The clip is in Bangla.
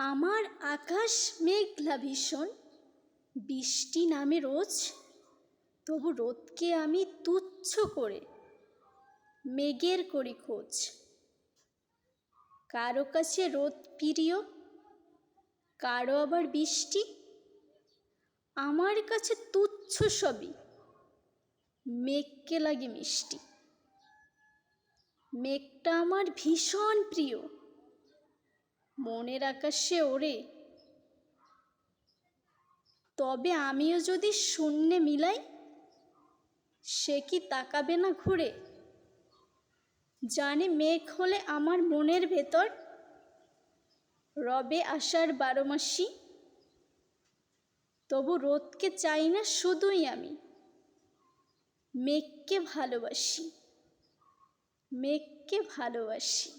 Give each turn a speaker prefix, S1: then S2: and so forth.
S1: আমার আকাশ মেঘলা ভীষণ, বৃষ্টি নামে রোজ, তবু রোদকে আমি তুচ্ছ করে, মেঘের করি খোঁজ। কারও কাছে রোদ প্রিয়, কারও আবার বৃষ্টি, আমার কাছে তুচ্ছ সবই, মেঘকে লাগে মিষ্টি। মেঘটা আমার ভীষণ প্রিয়। মনের আকাশে ওড়ে। তবে আমিও যদি শূন্যে মিলাই, সে কি তাকাবে না ঘুরে? জানে মেঘ হলে আমার মনের ভেতর রবে আসার বারো মাসি তবু রোদকে চাই না শুধুই আমি, মেঘকে ভালোবাসি মেঘকে ভালোবাসি।